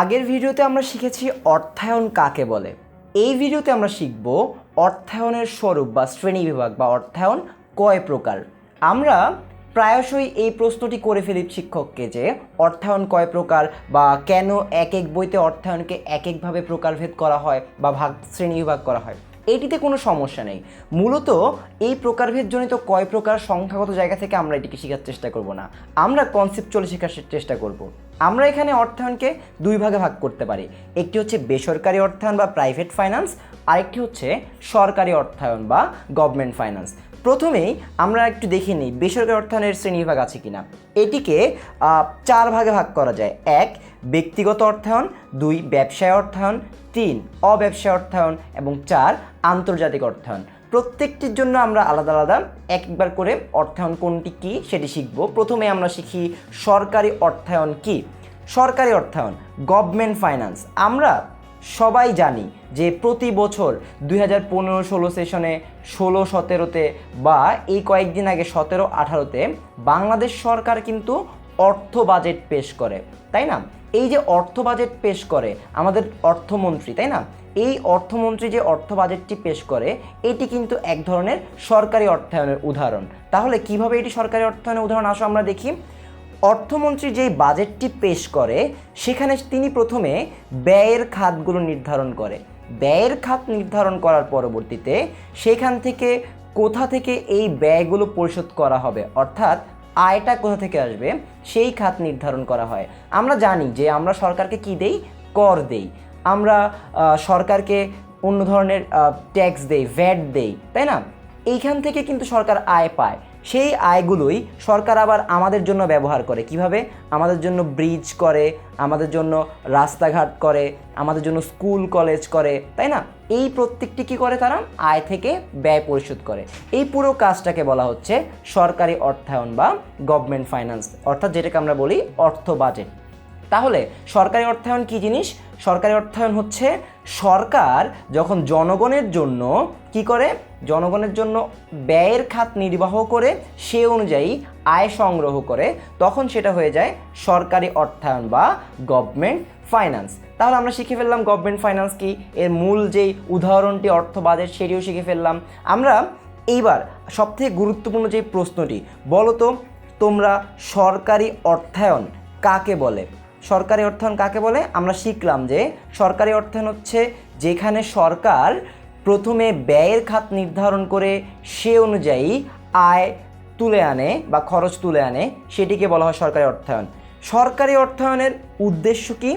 আগের ভিডিওতে আমরা শিখেছি অর্থায়ন কাকে বলে। এই ভিডিওতে আমরা শিখব অর্থায়নের স্বরূপ বা শ্রেণি বিভাগ বা অর্থায়ন কয় প্রকার। আমরা প্রায়শই এই প্রশ্নটি করে ফেলি শিক্ষককে যে অর্থায়ন কয় প্রকার বা কেন এক এক বইতে অর্থায়নকে এক একভাবে প্রকারভেদ করা হয় বা ভাগ শ্রেণি বিভাগ করা হয়। এটিতে কোনো সমস্যা নেই। মূলত এই প্রকারভেদজনিত কয় প্রকার সংখ্যাগত জায়গা থেকে আমরা এটিকে শেখার চেষ্টা করব না। আমরা কনসেপ্ট চলে শেখার চেষ্টা করব। আমরা এখানে অর্থায়নকে দুই ভাগে ভাগ করতে পারি। একটি হচ্ছে বেসরকারি অর্থায়ন বা প্রাইভেট ফাইন্যান্স আরেকটি হচ্ছে সরকারি অর্থায়ন বা গভর্নমেন্ট ফাইন্যান্স প্রথমেই আমরা একটু দেখে নিই বেসরকারি অর্থায়নের শ্রেণীবিভাগ আছে কিনা। এটিকে চার ভাগে ভাগ করা যায়। এক, ব্যক্তিগত অর্থায়ন, দুই, ব্যবসায় অর্থায়ন, তিন, অব্যবসায় অর্থায়ন, এবং চার, আন্তর্জাতিক অর্থায়ন। প্রত্যেকটির জন্য আমরা আলাদা আলাদা একবার করে অর্থায়ন কোনটি কী সেটি শিখব। প্রথমে আমরা শিখি সরকারি অর্থায়ন কি? সরকারি অর্থায়ন গভর্নমেন্ট ফাইন্যান্স আমরা সবাই জানি যে প্রতি বছর দুই হাজার পনেরো ষোলো সেশনে ষোলো সতেরোতে বা এই কয়েকদিন আগে সতেরো আঠারোতে বাংলাদেশ সরকার কিন্তু অর্থ বাজেট পেশ করে, তাই না? এই যে অর্থ বাজেট পেশ করে আমাদের অর্থমন্ত্রী, তাই না? এই অর্থমন্ত্রী যে অর্থ বাজেটটি পেশ করে, এটি কিন্তু এক ধরনের সরকারি অর্থায়নের উদাহরণ। তাহলে কীভাবে এটি সরকারি অর্থায়নের উদাহরণ? আসো আমরা দেখি। অর্থমন্ত্রী যেই বাজেটটি পেশ করে, সেখানে তিনি প্রথমে ব্যয়ের খাতগুলো নির্ধারণ করে। ব্যয়ের খাত নির্ধারণ করার পরবর্তীতে সেখান থেকে কোথা থেকে এই ব্যয়গুলো পরিশোধ করা হবে, অর্থাৎ আয়টা কোথা থেকে আসবে, সেই খাত নির্ধারণ করা হয়। আমরা জানি যে আমরা সরকারকে কি দেই? কর দেই। আমরা সরকারকে অন্য ধরনের ট্যাক্স দেই ভ্যাট দেই, তাই না? এইখান থেকে কিন্তু সরকার আয় পায়। সেই আয়গুলোই সরকার আবার আমাদের জন্য ব্যবহার করে। কীভাবে? আমাদের জন্য ব্রিজ করে, আমাদের জন্য রাস্তাঘাট করে, আমাদের জন্য স্কুল কলেজ করে, তাই না? এই প্রত্যেকটি কী করে তারা? আয় থেকে ব্যয় পরিশোধ করে। এই পুরো কাজটাকে বলা হচ্ছে সরকারি অর্থায়ন বা গভর্নমেন্ট ফাইন্যান্স অর্থাৎ যেটাকে আমরা বলি অর্থ বাজেট তাহলে সরকারি অর্থায়ন কি জিনিস? সরকারি অর্থায়ন হচ্ছে সরকার যখন জনগণের জন্য কি করে? জনগণের জন্য ব্যয়ের খাত নির্বাহ করে সে অনুযায়ী আয় সংগ্রহ করে, তখন সেটা হয়ে যায় সরকারি অর্থায়ন বা গভর্নমেন্ট ফাইন্যান্স তাহলে আমরা শিখে ফেললাম গভর্নমেন্ট ফাইন্যান্স কি? এর মূল যেই উদাহরণটি অর্থ সেটিও শিখে ফেললাম। আমরা এইবার সবথেকে গুরুত্বপূর্ণ যে প্রশ্নটি বলো তো তোমরা সরকারি অর্থায়ন কাকে বলে? সরকারি অর্থায়ন কাকে বলে? আমরা শিখলাম যে সরকারি অর্থায়ন হচ্ছে যেখানে সরকার প্রথমে ব্যয়ের খাত নির্ধারণ করে সে অনুযায়ী আয় তুলে আনে বা খরচ তুলে আনে, সেটিকে বলা হয় সরকারি অর্থায়ন। সরকারি অর্থায়নের উদ্দেশ্য কি?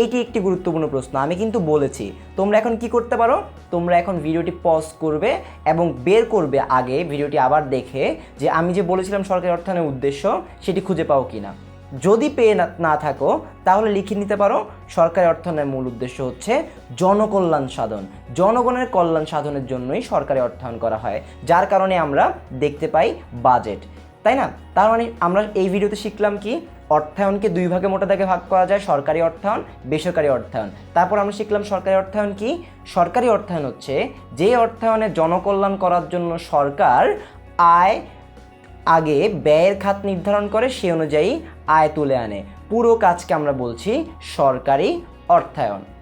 এইটি একটি গুরুত্বপূর্ণ প্রশ্ন, আমি কিন্তু বলেছি। তোমরা এখন কি করতে পারো? তোমরা এখন ভিডিওটি পজ করবে এবং বের করবে আগে ভিডিওটি আবার দেখে যে আমি যে বলেছিলাম সরকারি অর্থায়নের উদ্দেশ্য, সেটি খুঁজে পাও কিনা। যদি পেয়ে না থাকো, তাহলে লিখে নিতে পারো, সরকারি অর্থায়নের মূল উদ্দেশ্য হচ্ছে জনকল্যাণ সাধন। জনগণের কল্যাণ সাধনের জন্যই সরকারি অর্থায়ন করা হয়, যার কারণে আমরা দেখতে পাই বাজেট। তাই না? তার মানে আমরা এই ভিডিওতে শিখলাম কি, অর্থায়নকে দুই ভাগে মোটা দাগে ভাগ করা যায়, সরকারি অর্থায়ন, বেসরকারি অর্থায়ন। তারপর আমরা শিখলাম সরকারি অর্থায়ন কি, সরকারি অর্থায়ন হচ্ছে যে অর্থায়নে জনকল্যাণ করার জন্য সরকার আয় আগে ব্যয়ের খাত নির্ধারণ করে সে অনুযায়ী আয় তুলে আনে। পুরো কাজকে আমরা বলছি সরকারি অর্থায়ন।